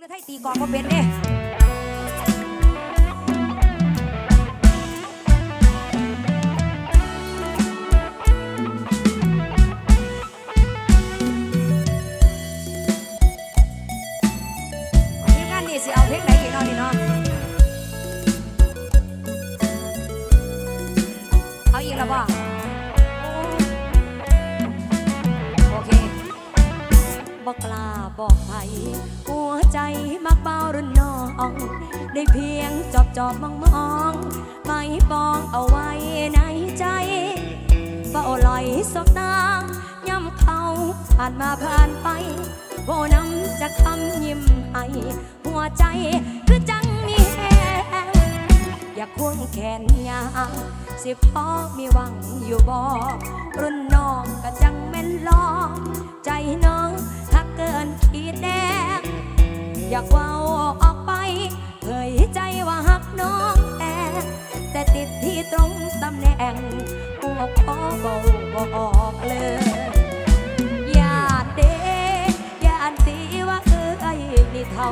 นึกว่าไทยตีกองมาเป็นเด้ทีมงานนี่สิเอาเพลงไหนอีเนาะนี่เนาะเอาอีกแล้วบ่โอเคบอกกล้าบอกไปหัว ใจมักเบารุ่นน้อง ได้เพียงจอบจอบมองมองไม่ปองเอาไว้ในใจเฝ้าลอยสบตาย่ำเขาผ่านมาผ่านไปโบน้ำจะคำยิ้มให้หัวใจคือจังมีแหงอยากควงแขนยางสิพ่อมีหวังอยู่บ่รุ่นน้องก็จังแม่นลองใจน้องากเว้าออกไปเผยใจว่าหักน้องแอบแต่ติดที่ตรงตำแหน่งหัวพ่อเบาบ่ออกเลยอย่าเด้อย่าตีว่าเอ้ยนี่เท่า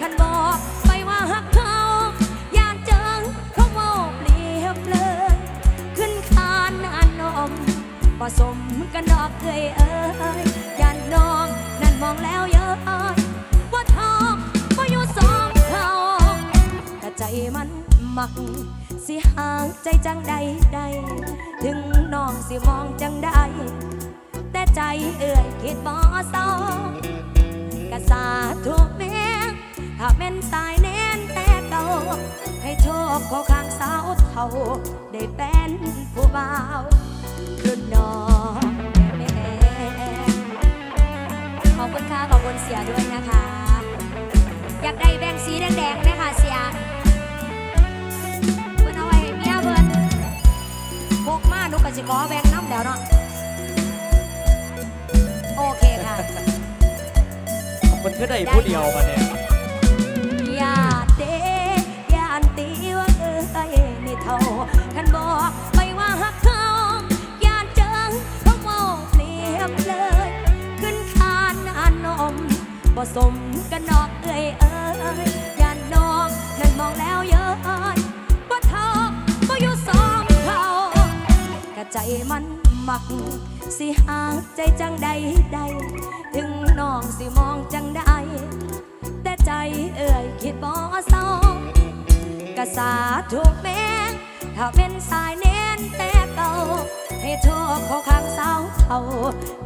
คันบอกไปว่าหักเขาอย่าเจิงเขาเมาเปรียบเลยขึ้นคานอันนมผสมกันดอกเคยเอ้ย มัก สิห่างใจจังใดใด ถึงน้องสิมองจังใดแต่ใจเอื่อยคิดบ่สองกะสาทุกแม่ถ้าเม่นตายแน่นแต่เก่าให้โชคขอข้างสาวเท่า ได้เป็นผู้บ่าว สิขอแบงค์น้ำแล้วเนาะโอเคค่ะมันก็ได้ผู้เดียวมาเนี่ยอย่าเด้อย่าอันตีว่าเอ้ยนี่เท่าคันบอกไปว่าหักเขาอย่าเจิงเขาเมาเปรียบเลย ขึ้นคานอันนมผสมกันนอกเอ้ยเอ้ยอย่าน้องนั่นมองแล้วเยอะ ใจมันมัก สิหาใจจังใดใด ถึงน้องสิมองจังใดแต่ใจเอ่ยคิดบ่เศร้ากะสาถูกแม่งถ้าเป็นสายเน้นแต่เก่า ให้โชคเขาข้างสาวเขา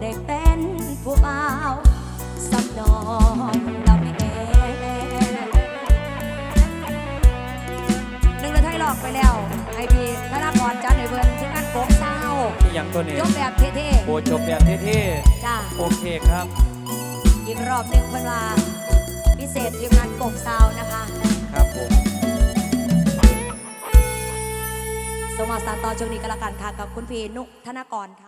ได้เป็นผู้บ่าวสำนอง นี่ยังตัวนี้ยกแบบเท่โบจบแบบเท่ๆจ้าๆโอเคครับ อีกรอบหนึ่งเพิ่นว่าพิเศษทีมงานกบซาวนะคะ ครับผมสวัสดีต่อช่วงนี้กันละกันค่ะกับคุณพี่นุกธนากรค่ะ